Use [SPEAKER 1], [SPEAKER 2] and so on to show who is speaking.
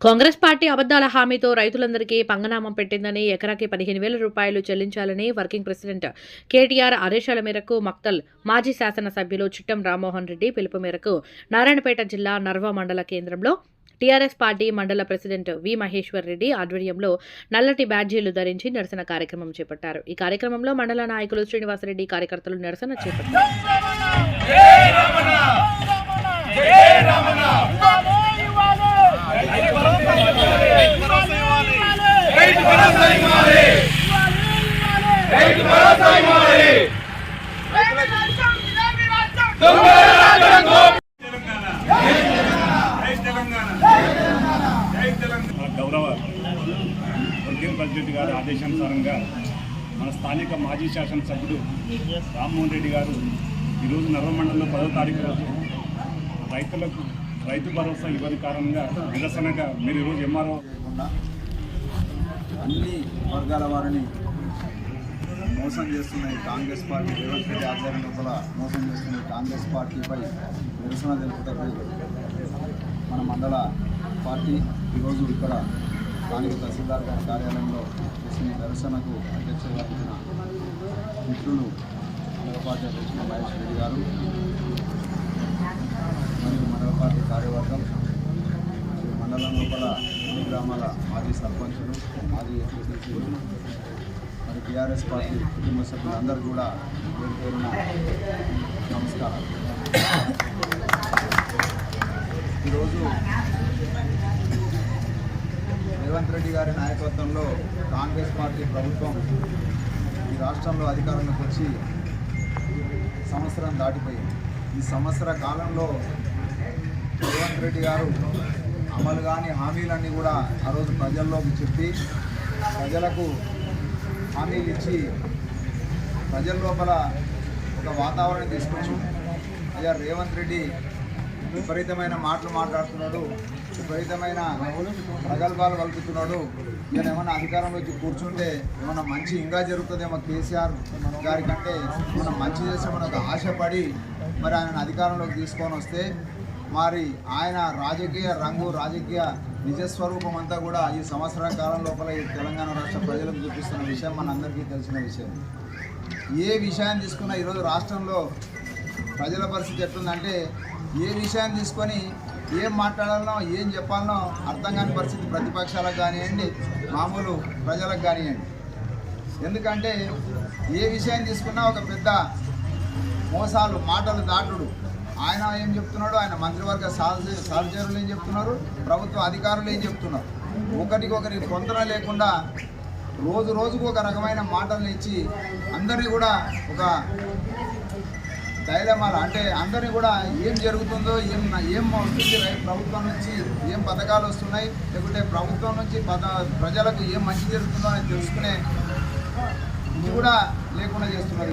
[SPEAKER 1] Congress party అబద్దాల హామీతో రైతులందరికీ పంగనామం పెట్టిందని ఎకరాకి పదిహేను వేల రూపాయలు చెల్లించాలని వర్కింగ్ ప్రెసిడెంట్ కేటీఆర్ ఆదేశాల మేరకు మక్తల్ మాజీ శాసనసభ్యులు చిట్టం రామ్మోహన్ రెడ్డి పిలుపు మేరకు నారాయణపేట జిల్లా నర్వ మండల కేంద్రంలో టీఆర్ఎస్ పార్టీ మండల ప్రెసిడెంట్ వి మహేశ్వర్ రెడ్డి ఆధ్వర్యంలో నల్లటి బ్యాడ్జీలు ధరించి నిరసన కార్యక్రమం చేపట్టారు. ఈ కార్యక్రమంలో మండల నాయకులు శ్రీనివాసరెడ్డి కార్యకర్తలు నిరసన చేపట్టారు.
[SPEAKER 2] గౌరవ వర్గీయ ప్రెసిడెంట్ గారి ఆదేశానుసారంగా మన స్థానిక మాజీ శాసనసభ్యుడు రామ్మోహన్ రెడ్డి గారు ఈరోజు నర్వమండలంలో పదో తారీఖు రోజు రైతులకు రైతు భరోసా ఇవ్వని కారణంగా నిరసనగా మీరు ఈరోజు ఎంఆర్ఓ
[SPEAKER 3] అన్ని వర్గాల వారిని మోసం చేస్తున్న కాంగ్రెస్ పార్టీ రేవంత్ రెడ్డి ఆధ్వర్యం లోపల మోసం చేస్తున్న కాంగ్రెస్ పార్టీపై నిరసన తెలుపుటకు మన మండల పార్టీ ఈరోజు ఇక్కడ స్థానిక తహసీల్దార్ గారి కార్యాలయంలో చేసిన నిరసనకు అధ్యక్ష వహించిన మిత్రులు మండల పార్టీ అధ్యక్షులు మహేష్ రెడ్డి గారు మరియు మండల పార్టీ కార్యవర్గం మండలం లోపల అన్ని గ్రామాల మాజీ సర్పంచులు మాజీ ఎంపీటీసీలు టీఆర్ఎస్ పార్టీ కుటుంబ సభ్యులందరూ కూడా పేరు పేరున నమస్కారం. ఈరోజు రేవంత్ రెడ్డి గారి నాయకత్వంలో కాంగ్రెస్ పార్టీ ప్రభుత్వం ఈ రాష్ట్రంలో అధికారంలోకి వచ్చి సంవత్సరం దాటిపోయింది. ఈ సంవత్సర కాలంలో రేవంత్ రెడ్డి గారు అమలు కాని హామీలన్నీ కూడా ఆ రోజు ప్రజల్లోకి చెప్పి ప్రజలకు హామీలు ఇచ్చి ప్రజల లోపల ఒక వాతావరణం తీసుకొచ్చి. అయ్యా రేవంత్ రెడ్డి విపరీతమైన మాటలు మాట్లాడుతున్నాడు విపరీతమైన ప్రగల్భాలు కలుపుతున్నాడు ఈయన ఏమన్నా అధికారంలోకి కూర్చుంటే ఏమన్నా మంచి ఇంకా జరుగుతుందేమో కేసీఆర్ గారి కంటే మనం మంచి చేస్తే మనకు ఆశపడి మరి ఆయన అధికారంలోకి తీసుకొని వస్తే మరి ఆయన రాజకీయ రంగు రాజకీయ నిజస్వరూపం అంతా కూడా ఈ సంవత్సర కాలం లోపల ఈ తెలంగాణ రాష్ట్ర ప్రజలకు చూపిస్తున్న విషయం మనందరికీ తెలిసిన విషయం. ఏ విషయాన్ని తీసుకున్నా ఈరోజు రాష్ట్రంలో ప్రజల పరిస్థితి ఎట్లుందంటే ఏ విషయాన్ని తీసుకొని ఏం మాట్లాడాలనో ఏం చెప్పాలనో అర్థం కాని పరిస్థితి ప్రతిపక్షాలకు కానివ్వండి మామూలు ప్రజలకు కానివ్వండి. ఎందుకంటే ఏ విషయాన్ని తీసుకున్నా ఒక పెద్ద మోసాలు మాటలు దాటుడు. ఆయన ఏం చెప్తున్నాడు ఆయన మంత్రివర్గ సహచరులు ఏం చెప్తున్నారు? ప్రభుత్వ అధికారులు ఏం చెప్తున్నారు? ఒకరికొకరి పొంతన లేకుండా రోజు రోజుకు ఒక రకమైన మాటలు ఇచ్చి అందరినీ కూడా ఒక డైలమాల అంటే అందరినీ కూడా ఏం జరుగుతుందో ఏం ఏం వస్తుంది ప్రభుత్వం నుంచి ఏం పథకాలు వస్తున్నాయి? లేకుంటే ప్రభుత్వం నుంచి ప్రజలకు ఏం మంచి జరుగుతుందో అని తెలుసుకునే ఇది కూడా లేకుండా చేస్తున్నారు.